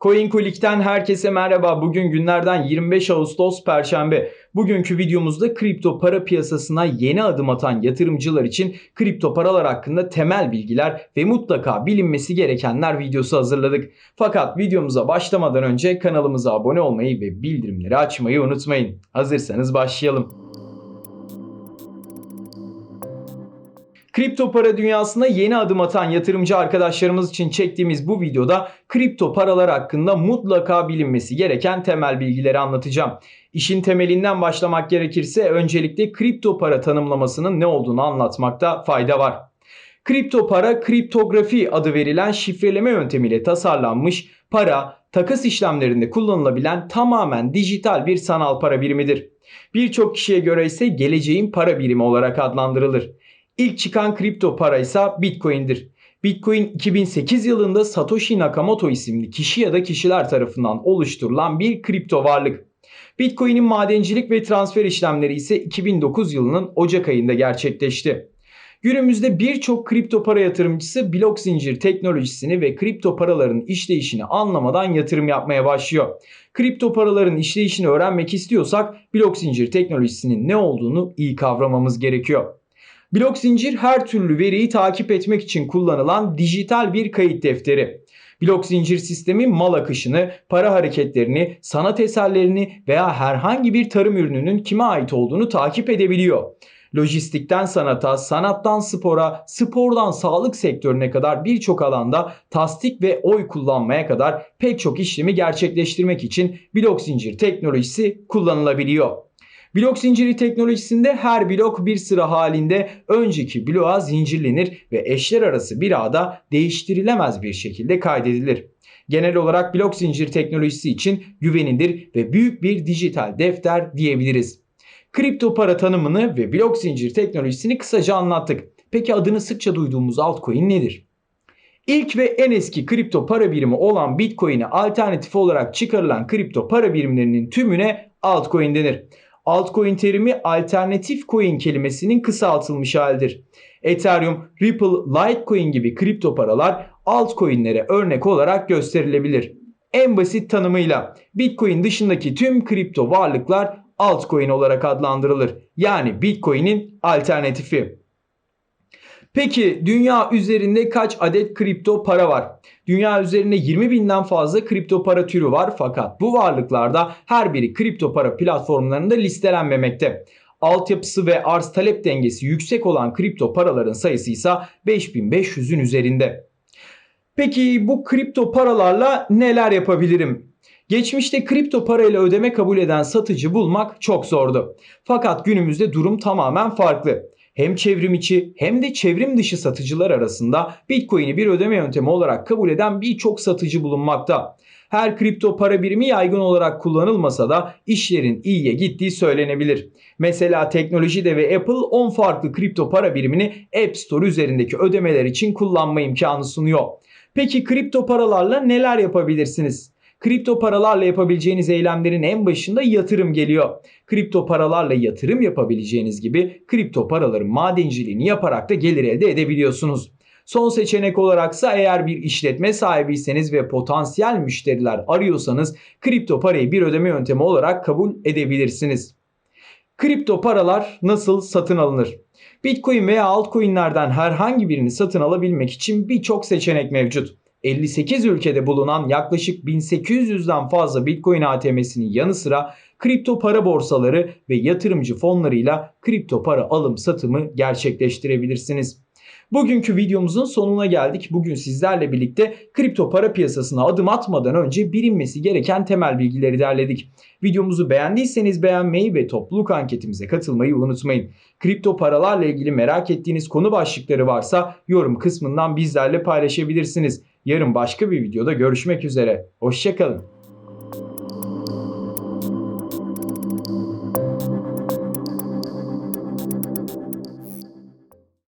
CoinColic'ten herkese merhaba. Bugün günlerden 25 Ağustos Perşembe. Bugünkü videomuzda kripto para piyasasına yeni adım atan yatırımcılar için kripto paralar hakkında temel bilgiler ve mutlaka bilinmesi gerekenler videosu hazırladık. Fakat videomuza başlamadan önce kanalımıza abone olmayı ve bildirimleri açmayı unutmayın. Hazırsanız başlayalım. Kripto para dünyasına yeni adım atan yatırımcı arkadaşlarımız için çektiğimiz bu videoda kripto paralar hakkında mutlaka bilinmesi gereken temel bilgileri anlatacağım. İşin temelinden başlamak gerekirse öncelikle kripto para tanımlamasının ne olduğunu anlatmakta fayda var. Kripto para kriptografi adı verilen şifreleme yöntemiyle tasarlanmış para, takas işlemlerinde kullanılabilen tamamen dijital bir sanal para birimidir. Birçok kişiye göre ise geleceğin para birimi olarak adlandırılır. İlk çıkan kripto para ise Bitcoin'dir. Bitcoin 2008 yılında Satoshi Nakamoto isimli kişi ya da kişiler tarafından oluşturulan bir kripto varlık. Bitcoin'in madencilik ve transfer işlemleri ise 2009 yılının Ocak ayında gerçekleşti. Günümüzde birçok kripto para yatırımcısı blok zincir teknolojisini ve kripto paraların işleyişini anlamadan yatırım yapmaya başlıyor. Kripto paraların işleyişini öğrenmek istiyorsak blok zincir teknolojisinin ne olduğunu iyi kavramamız gerekiyor. Blok zincir her türlü veriyi takip etmek için kullanılan dijital bir kayıt defteri. Blok zincir sistemi mal akışını, para hareketlerini, sanat eserlerini veya herhangi bir tarım ürününün kime ait olduğunu takip edebiliyor. Lojistikten sanata, sanattan spora, spordan sağlık sektörüne kadar birçok alanda tasdik ve oy kullanmaya kadar pek çok işlemi gerçekleştirmek için blok zincir teknolojisi kullanılabiliyor. Blok zinciri teknolojisinde her blok bir sıra halinde önceki bloğa zincirlenir ve eşler arası bir ağda değiştirilemez bir şekilde kaydedilir. Genel olarak blok zincir teknolojisi için güvenilir ve büyük bir dijital defter diyebiliriz. Kripto para tanımını ve blok zincir teknolojisini kısaca anlattık. Peki adını sıkça duyduğumuz altcoin nedir? İlk ve en eski kripto para birimi olan Bitcoin'e alternatif olarak çıkarılan kripto para birimlerinin tümüne altcoin denir. Altcoin terimi alternatif coin kelimesinin kısaltılmış halidir. Ethereum, Ripple, Litecoin gibi kripto paralar altcoin'lere örnek olarak gösterilebilir. En basit tanımıyla Bitcoin dışındaki tüm kripto varlıklar altcoin olarak adlandırılır. Yani Bitcoin'in alternatifi. Peki dünya üzerinde kaç adet kripto para var? Dünya üzerinde 20 binden fazla kripto para türü var fakat bu varlıklarda her biri kripto para platformlarında listelenmemekte. Altyapısı ve arz talep dengesi yüksek olan kripto paraların sayısı ise 5500'ün üzerinde. Peki bu kripto paralarla neler yapabilirim? Geçmişte kripto parayla ödeme kabul eden satıcı bulmak çok zordu. Fakat günümüzde durum tamamen farklı hem çevrim içi hem de çevrim dışı satıcılar arasında Bitcoin'i bir ödeme yöntemi olarak kabul eden birçok satıcı bulunmakta. Her kripto para birimi yaygın olarak kullanılmasa da işlerin iyiye gittiği söylenebilir. Mesela teknolojide ve Apple 10 farklı kripto para birimini App Store üzerindeki ödemeler için kullanma imkanı sunuyor. Peki kripto paralarla neler yapabilirsiniz? Kripto paralarla yapabileceğiniz eylemlerin en başında yatırım geliyor. Kripto paralarla yatırım yapabileceğiniz gibi kripto paraların madenciliğini yaparak da gelir elde edebiliyorsunuz. Son seçenek olaraksa eğer bir işletme sahibiyseniz ve potansiyel müşteriler arıyorsanız kripto parayı bir ödeme yöntemi olarak kabul edebilirsiniz. Kripto paralar nasıl satın alınır? Bitcoin veya altcoin'lerden herhangi birini satın alabilmek için birçok seçenek mevcut. 58 ülkede bulunan yaklaşık 1800'den fazla Bitcoin ATM'sinin yanı sıra kripto para borsaları ve yatırımcı fonlarıyla kripto para alım satımı gerçekleştirebilirsiniz. Bugünkü videomuzun sonuna geldik. Bugün sizlerle birlikte kripto para piyasasına adım atmadan önce bilinmesi gereken temel bilgileri derledik. Videomuzu beğendiyseniz beğenmeyi ve topluluk anketimize katılmayı unutmayın. Kripto paralarla ilgili merak ettiğiniz konu başlıkları varsa yorum kısmından bizlerle paylaşabilirsiniz. Yarın başka bir videoda görüşmek üzere. Hoşçakalın.